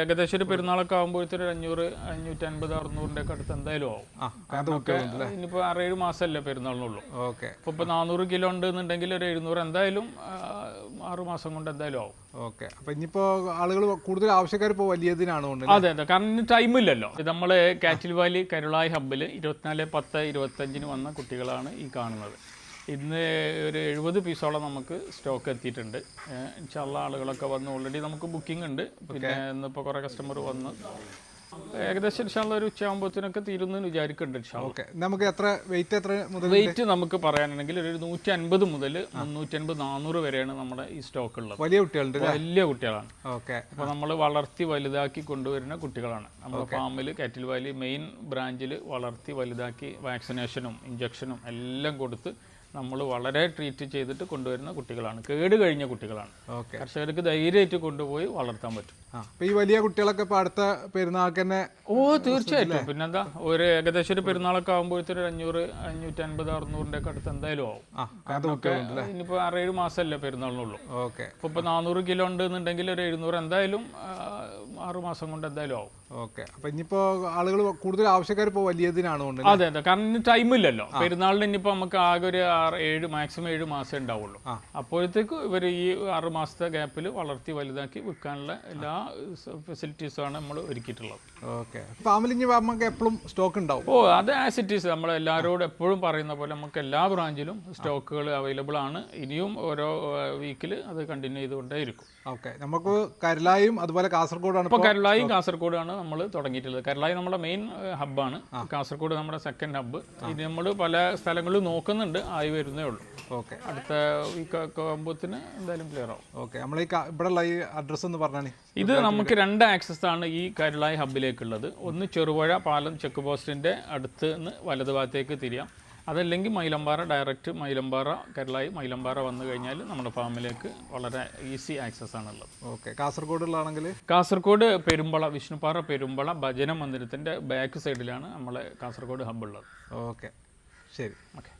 ഏകദേശം ഒരു പെരുന്നാളൊക്കെ ആകുമ്പോഴത്തേനും ഒരു അഞ്ഞൂറ് അഞ്ഞൂറ്റി അൻപത് അറുന്നൂറിന്റെ ഒക്കെ അടുത്ത് എന്തായാലും ആവും. ഇനിയിപ്പോ ആറേഴ് മാസമല്ലേ പെരുന്നാളിനുള്ളൂ. ഓക്കെ. ഇപ്പൊ നാനൂറ് കിലോ ഉണ്ട് എന്നുണ്ടെങ്കിൽ ഒരു എഴുന്നൂറ് എന്തായാലും ആറു മാസം കൊണ്ട് എന്തായാലും ആവും. ഓക്കെ. അപ്പൊ ഇനിയിപ്പോ ആളുകൾ കൂടുതൽ ആവശ്യക്കാർ ഇപ്പോൾ വലിയതിനാണ് അതെ അതെ. കാരണം ടൈം ടൈമില്ലല്ലോ നമ്മൾ നമ്മൾ കാറ്റിൽ വാലി കരുളായി ഹബ്ബിൽ ഇരുപത്തിനാല് പത്ത് ഇരുപത്തഞ്ചിന് വന്ന കുട്ടികളാണ് ഈ കാണുന്നത്. ഇന്ന് ഒരു എഴുപത് പീസോളം നമുക്ക് സ്റ്റോക്ക് എത്തിയിട്ടുണ്ട്. ഇൻഷാല്ല ആളുകളൊക്കെ വന്ന് ഓൾറെഡി നമുക്ക് ബുക്കിംഗ് ഉണ്ട്. പിന്നെ ഇന്നിപ്പോൾ കുറേ കസ്റ്റമർ വന്ന്. ഏകദേശം ഇൻഷാല്ല ഒരു ഉച്ചയാകുമ്പോഴത്തേനൊക്കെ തീരുന്നു വിചാരിക്കുന്നുണ്ട് ഓക്കെ നമുക്ക് എത്ര വെയിറ്റ് എത്ര മുതൽ വെയിറ്റ് നമുക്ക് പറയാനാണെങ്കിൽ ഒരു നൂറ്റി അൻപത് മുതൽ മുന്നൂറ്റി അൻപത് നാനൂറ് വരെയാണ് നമ്മുടെ ഈ സ്റ്റോക്ക് ഉള്ളത്. വലിയ കുട്ടികളുണ്ട് വലിയ കുട്ടികളാണ്. ഓക്കെ അപ്പോൾ നമ്മൾ വളർത്തി വലുതാക്കി കൊണ്ടുവരുന്ന കുട്ടികളാണ്. നമ്മുടെ ഫാമിൽ കാറ്റിൽ വാലി മെയിൻ ബ്രാഞ്ചിൽ വളർത്തി വലുതാക്കി വാക്സിനേഷനും ഇഞ്ചക്ഷനും എല്ലാം കൊടുത്ത് നമ്മൾ വളരെ ട്രീറ്റ് ചെയ്തിട്ട് കൊണ്ടുവരുന്ന കുട്ടികളാണ്. കേട് കഴിഞ്ഞ കുട്ടികളാണ്. കർഷകർക്ക് ധൈര്യമായിട്ട് കൊണ്ടുപോയി വളർത്താൻ പറ്റും. ഈ വലിയ കുട്ടികളൊക്കെ ഇപ്പൊ അടുത്ത പെരുന്നാൾക്ക് തന്നെ ഓ തീർച്ചയായിട്ടും. പിന്നെന്താ? ഒരു ഏകദേശം ഒരു പെരുന്നാളൊക്കെ ആകുമ്പോഴത്തേനും ഒരു അഞ്ഞൂറ് അഞ്ഞൂറ്റി അൻപത് അറുന്നൂറിന്റെ ഒക്കെ അടുത്ത് എന്തായാലും ആവും. ഇനിയിപ്പോ ആറേഴ് മാസമല്ലേ പെരുന്നാളിനുള്ളൂ. ഓക്കെ. ഇപ്പൊ നാനൂറ് കിലോ ഉണ്ട് എന്നുണ്ടെങ്കിൽ ഒരു എഴുന്നൂറ് എന്തായാലും ആ, ആറ് മാസം കൊണ്ട് എന്തായാലും ആവും. ഓക്കെ. അപ്പൊ ഇനിയിപ്പോ ആളുകൾ കൂടുതൽ ആവശ്യക്കാർ ഇപ്പോൾ വലിയതിനാണ് കൊണ്ട് അതെ അതെ. കാരണം ഇനി ടൈമില്ലല്ലോ പെരുന്നാളിന് ഇനിയിപ്പോൾ നമുക്ക് ആകെ ഒരു ആറ് ഏഴ് മാക്സിമം ഏഴ് മാസം ഉണ്ടാവുള്ളൂ. അപ്പോഴത്തേക്ക് ഇവർ ഈ ആറ് മാസത്തെ ഗ്യാപ്പിൽ വളർത്തി വലുതാക്കി വിൽക്കാനുള്ള എല്ലാ ഫെസിലിറ്റീസുമാണ് നമ്മൾ ഒരുക്കിയിട്ടുള്ളത്. ഓക്കെ. ഫാമിലി നമുക്ക് എപ്പോഴും സ്റ്റോക്ക് ഉണ്ടാവും? ഓ അത് ആസ് ഇറ്റ് ഈസ് നമ്മൾ എല്ലാവരോടും എപ്പോഴും പറയുന്ന പോലെ നമുക്ക് എല്ലാ ബ്രാഞ്ചിലും സ്റ്റോക്കുകൾ അവൈലബിൾ ആണ്. ഇനിയും ഓരോ വീക്കിൽ അത് കണ്ടിന്യൂ ചെയ്തുകൊണ്ടേ ഇരിക്കും ഓക്കെ. നമുക്ക് കരലായും അതുപോലെ കാസർഗോഡാണ് ഇപ്പോൾ കരളായും കാസർഗോഡാണ് നമ്മൾ തുടങ്ങിയിട്ടുള്ളത്. കരളായി നമ്മുടെ മെയിൻ ഹബ്ബാണ് കാസർഗോഡ് നമ്മുടെ സെക്കൻഡ് ഹബ്ബ് ഇത് നമ്മൾ പല സ്ഥലങ്ങളിലും നോക്കുന്നുണ്ട്. ആയി വരുന്നേ ഉള്ളൂ. ഓക്കെ. അടുത്ത ഈ കോമ്പത്തിന് എന്തായാലും ക്ലിയർ ആവും. ഓക്കെ. നമ്മൾ ഈ ഇവിടെ ഇവിടെയുള്ള ഈ അഡ്രസ്സ് എന്ന് പറഞ്ഞാൽ ഇത് നമുക്ക് രണ്ട് ആക്സസ് ആണ് ഈ കരുളായി ഹബ്ബിലേക്കുള്ളത് ഒന്ന് ചെറുപുഴ പാലം ചെക്ക് പോസ്റ്റിന്റെ അടുത്ത് നിന്ന് വലതുഭാഗത്തേക്ക് തിരിയാം. അതല്ലെങ്കിൽ മൈലമ്പാറ ഡയറക്റ്റ് മൈലമ്പാറ കേരളായി മൈലമ്പാറ വന്നു കഴിഞ്ഞാൽ നമ്മുടെ ഫാമിലേക്ക് വളരെ ഈസി ആക്സസ് ആണുള്ളത്. ഓക്കെ. കാസർഗോഡുള്ളതാണെങ്കിൽ? കാസർഗോഡ് പെരുമ്പള വിഷ്ണുപാറ പെരുമ്പള ഭജന മന്ദിരത്തിന്റെ ബാക്ക് സൈഡിലാണ് നമ്മളെ കാസർഗോഡ് ഹബ്ബുള്ളത് ഓക്കെ. ശരി. ഓക്കെ.